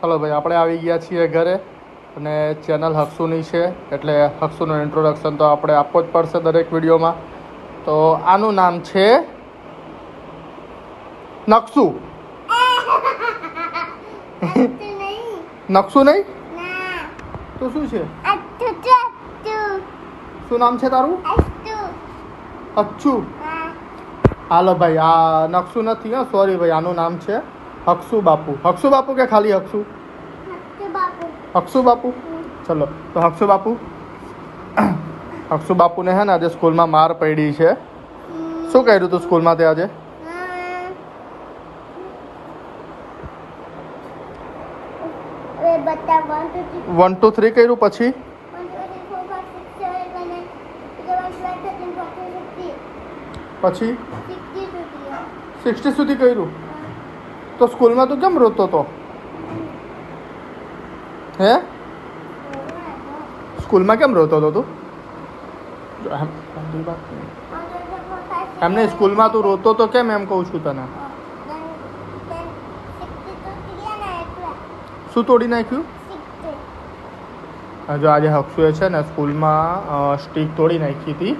ચાલો ભાઈ, આપણે આવી ગયા છીએ ઘરે અને ચેનલ હક્સુની છે, એટલે હક્સુનું ઇન્ટ્રોડક્શન તો આપણે આપવો જ પડશે દરેક વિડીયોમાં. તો આનું નામ છે નકશુ. નકશુ નહીં? તો શું છે? શું નામ છે તારું? અચ્છુ. હાલો ભાઈ, આ નકશુ નથી, હા સોરી ભાઈ, આનું નામ છે હક્સુ બાપુ. હક્સુ બાપુ કે ખાલી હક્સુ? હક્સુ બાપુ. ચલો તો હક્સુ બાપુ? હક્સુ બાપુને હે ને આજે સ્કૂલમાં માર પડી છે. શું કર્યું તું સ્કૂલમાં તે આજે વન ટુ થ્રી કર્યું પછી? પછી? સિક્સટી સુધી કર્યું. તો સ્કૂલમાં તું કેમ રોતો તો? હે? સ્કૂલમાં કેમ રોતો હતો તું. એમને સ્કૂલમાં તું રોતો તો કેમ એમ કહું છું તને? શું તોડી નાખ્યું? જો આજે હક્ષુએ છે ને સ્કૂલમાં સ્ટીક તોડી નાખી હતી.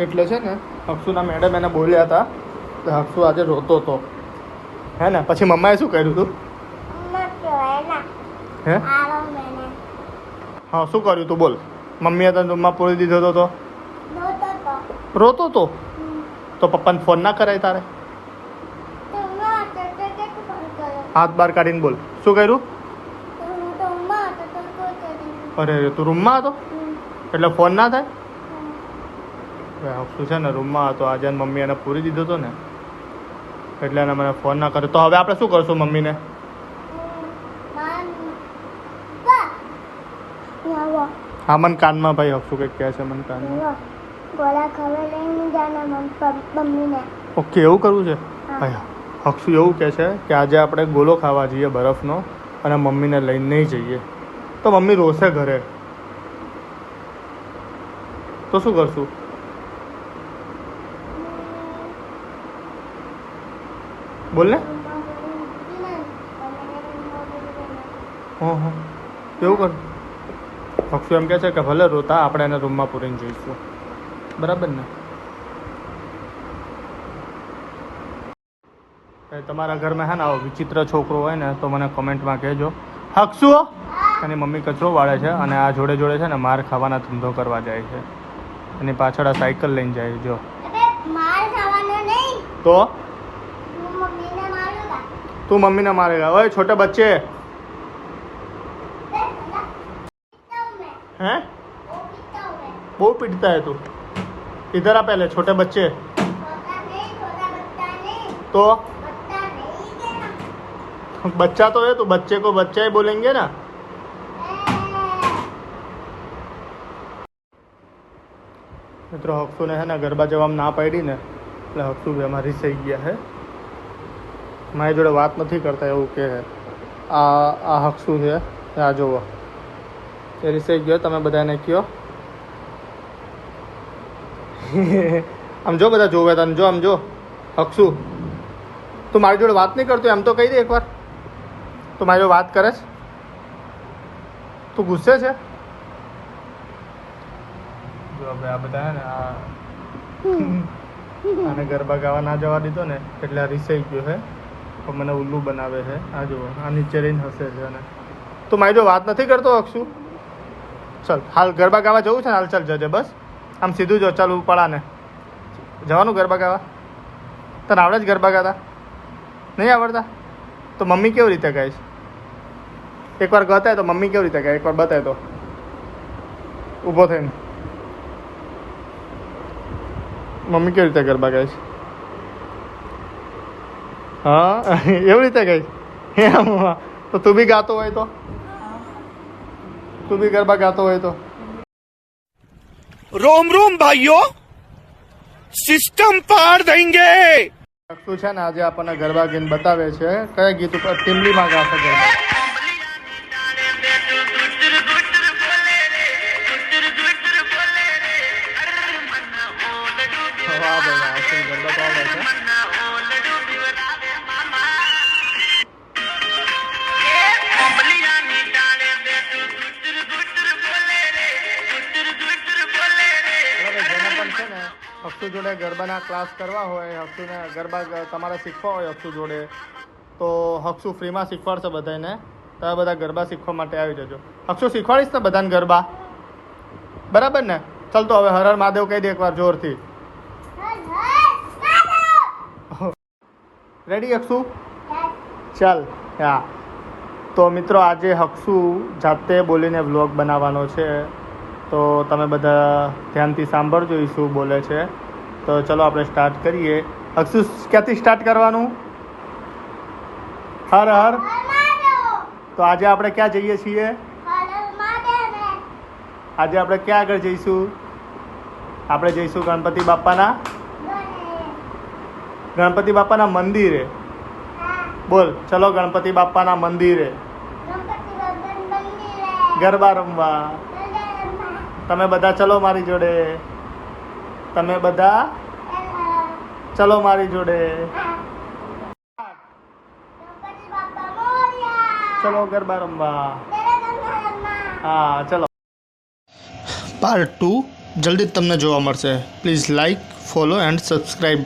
એટલે છે ને હક્ષુના મેડમ એને બોલ્યા હતા હક્ષુ આજે રોતો હતો હે ને? પછી મમ્માએ શું કર્યું હતું હે? હા શું કર્યું તું? બોલ. મમ્મીએ તને રૂમમાં પૂરી દીધો તો રોતો તો? તો પપ્પાને ફોન ના કરાય તારે? હાથ બહાર કાઢીને બોલ. શું કર્યું? અરે તું રૂમમાં હતો? એટલે ફોન ના થાય? શું છે ને રૂમમાં હતો. આજે મમ્મી એને પૂરી દીધો હતો ને? એટલે એને મને ફોન ના કર્યો. તો હવે આપણે શું કરશું મમ્મીને? હા મન કાનમાં ભાઈ હક્ષુ કંઈક કહે છે મન કાનમાં. ગોળા ખબર લઈને જાના મમ્મીને ઓકે એવું કરવું છે. ભાઈ હક્ષુ એવું કહે છે કે આજે આપણે ગોલો ખાવા જઈએ બરફનો અને મમ્મીને લઈને નહીં જઈએ. તો મમ્મી રોશે ઘરે. તો શું કરશું? બોલ ને હા. હા એવું કર? હક્ષુ એમ કહે છે કે ભલે રોતા આપણે એને રૂમમાં પૂરીને જોઈશું. બરાબર ને? તમારા ઘરમાં હે ને આવો વિચિત્ર છોકરો હોય ને તો મને કોમેન્ટમાં કહેજો. હક્ષુ એની મમ્મી કચરો વાળે છે અને આ જોડે જોડે છે ને માર ખાવાના ધંધો કરવા જાય છે. એની પાછળ આ સાયકલ લઈને જાય જો. તો? મારુંગા તું મમ્મીને મારેગા ઓય છોટે બચ્ચે हैं वो पीटता है तू इधर आ पहले छोटे बच्चे तो बच्चा तो है तो बच्चे को बच्चा ही बोलेंगे ना મિત્રો હક્ષુને છે ને ગરબા જવામાં ના પાડી ને એટલે હક્ષુ બી એમાં રીસાઈ ગયા છે મારી જોડે વાત નથી કરતા એવું કે આ આ હક્ષુ છે? આ જુઓ એ રિસાઈ ગયો, તમે બધાને કયો? આમ જો બધા જોવે તને, જો આમ જો. હક્ષુ તું મારી જોડે વાત નહીં કરતો, એમ તો કહી દે એકવાર. તું મારી જોડે વાત કરે છે? તું ગુસ્સે છે? જો હવે આ બધા હે ને, આ આને ગરબા ગાવા ના જવા દીધો ને, એટલે આ રીસાઈ ગયો છે. તો મને ઉલ્લુ બનાવે છે. આ જુઓ, આ નીચે રહીને હસે છે અને તો મારી જો વાત નથી કરતો અક્ષુ. ચાલ, હાલ ગરબા ગાવા જવું છે ને, હાલ ચાલ જજે, બસ. આમ સીધું જો ચાલ પડાને. જવાનું ગરબા ગાવા? તને આવડે જ ગરબા ગાતા? નહીં આવડતા? તો મમ્મી કેવી રીતે ગાય છે? એકવાર ગતાય તો મમ્મી કેવી રીતે ગાય? એકવાર બતાય તો. ઊભો થઈને. મમ્મી કેવી રીતે ગરબા ગાય છે? હા? એવી રીતે ગઈ તો તું બી ગાતો હોય તો? તું બી ગરબા ગાતો હોય તો? રોમ રોમ ભાઈઓ સિસ્ટમ પાર દેંગે શું છે ને આજે આપણને ગરબા ગીત બતાવે છે? કયા ગીત ઉપર ટીમલીમાં ગાશે ગરબા? ગરબા જોડે ગરબાના ક્લાસ કરવા હોય હક્ષુને ગરબા તમારે શીખવા હોય હક્ષુ જોડે, તો હક્ષુ ફ્રીમાં શીખવાડશે બધાને તમે બધા ગરબા શીખવા માટે આવી જજો. હક્ષુ શીખવાડીશ ને બધાને ગરબા? બરાબર ને? ચાલ તો હવે હર હર મહાદેવ કહી દે એકવાર જોરથી. રેડી હક્ષુ ચાલ, હા. તો મિત્રો, આજે હક્ષુ જાતે બોલીને વ્લોગ બનાવવાનો છે. તો તમે બધા ધ્યાનથી સાંભળજો એ શું બોલે છે. તો ચલો આપણે સ્ટાર્ટ કરીએ. હક્ષુ ક્યાંથી સ્ટાર્ટ કરવાનું? હર હર. તો આજે આપણે ક્યાં જઈએ છીએ? આજે આપણે ક્યાં આગળ જઈશું? આપણે જઈશું ગણપતિ બાપાના ગણપતિ બાપાના મંદિરે. બોલ ચલો ગણપતિ બાપાના મંદિરે. ગરબા રમવા. તમે બધા ચલો મારી જોડે. તમે બધા ચલો મારી જોડે. ચલો ગરબા રમવા. હા, ચલો. પાર્ટ ટુ જલ્દી તમને જોવા મળશે. Please like follow and subscribe